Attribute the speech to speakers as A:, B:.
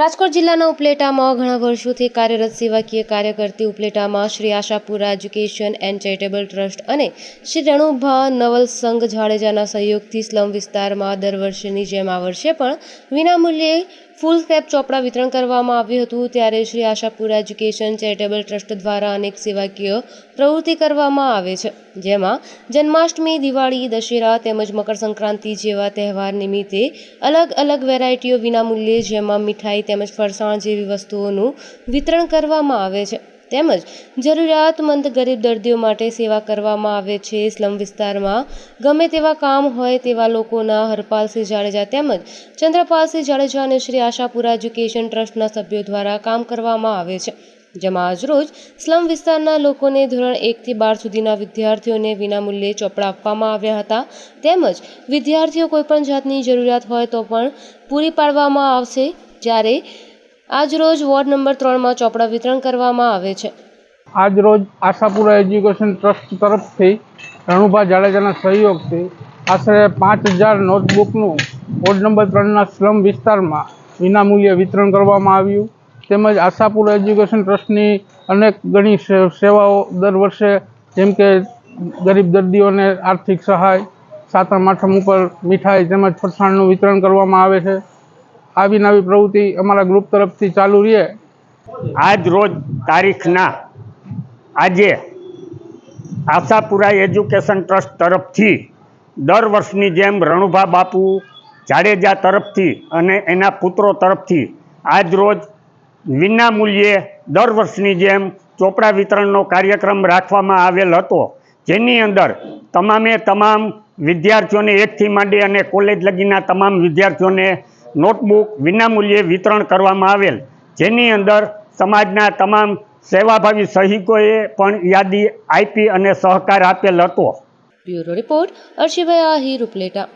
A: રાજકોટ જિલ્લાના ઉપલેટામાં ઘણા વર્ષોથી કાર્યરત સેવાકીય કાર્ય કરતી ઉપલેટામાં Shri Ashapura education and charitable trust અને શ્રી રણુભા નવલ સંઘ જાડેજાના સહયોગથી સ્લમ વિસ્તારમાં દર વર્ષની જેમ આ વર્ષે પણ વિનામૂલ્યે ફૂલ સ્ટેપ ચોપડા વિતરણ કરવામાં આવ્યું હતું ત્યારે Shri Ashapura education charitable trust દ્વારા અનેક સેવાકીય પ્રવૃત્તિ કરવામાં આવે છે. જેમાં જન્માષ્ટમી, દિવાળી, દશેરા તેમજ મકર સંક્રાંતિ જેવા તહેવાર નિમિત્તે અલગ અલગ વેરાયટીઓ વિનામૂલ્યે જેમાં મીઠાઈ તેમજ ફરસાણ જેવી વસ્તુઓનું વિતરણ કરવામાં આવે છે. તેમજ જરૂરિયાતમંદ ગરીબ દર્દીઓ માટે સેવા કરવામાં આવે છે સ્લમ વિસ્તારમાં. ગમે તેવા કામ હોય તેવા લોકોના હરપાલસિંહ જાડેજા તેમજ ચંદ્રપાલસિંહ જાડેજા અને શ્રી આશાપુરા એજ્યુકેશન ટ્રસ્ટના સભ્યો દ્વારા કામ કરવામાં આવે છે. જેમાં આજરોજ સ્લમ વિસ્તારના લોકોને ધોરણ એકથી બાર સુધીના વિદ્યાર્થીઓને વિનામૂલ્યે ચોપડા આપવામાં આવ્યા હતા. તેમજ વિદ્યાર્થીઓ કોઈપણ જાતની જરૂરિયાત હોય તો પણ પૂરી પાડવામાં આવશે. જ્યારે આજરોજ વોર્ડ નંબર ત્રણમાં ચોપડા વિતરણ કરવામાં આવે છે.
B: આજ રોજ આશાપુરા એજ્યુકેશન ટ્રસ્ટ તરફથી રણુભા જાડેજાના સહયોગથી આશરે પાંચ હજાર નોટબુકનું વોર્ડ નંબર ત્રણના સ્લમ વિસ્તારમાં વિનામૂલ્યે વિતરણ કરવામાં આવ્યું. તેમજ આશાપુરા એજ્યુકેશન ટ્રસ્ટની અનેક ઘણી સેવાઓ દર વર્ષે જેમ કે ગરીબ દર્દીઓને આર્થિક સહાય, સાતમ, આઠમ ઉપર મીઠાઈ તેમજ ફરસાણનું વિતરણ કરવામાં આવે છે. આવી નવી પ્રવૃત્તિ અમારા ગ્રુપ તરફથી ચાલુ રહે.
C: આજ રોજ તારીખના આજે આશાપુરા એજ્યુકેશન ટ્રસ્ટ તરફથી દર વર્ષની જેમ રણુભા બાપુ જાડેજા તરફથી અને એના પુત્રો તરફથી આજ રોજ વિના મૂલ્યે દર વર્ષની જેમ ચોપડા વિતરણનો કાર્યક્રમ રાખવામાં આવેલ હતો. જેની અંદર તમામે તમામ વિદ્યાર્થીઓને એકથી માંડી અને કોલેજ લગીના તમામ વિદ્યાર્થીઓને નોટબુક વિનામૂલ્યે વિતરણ કરવામાં આવેલ. જેની અંદર સમાજના તમામ સેવાભાવી સહિકોએ પણ યાદી આપી અને સહકાર આપેલ હતો.
A: Bureau report Arshibhai Ahir Upleta.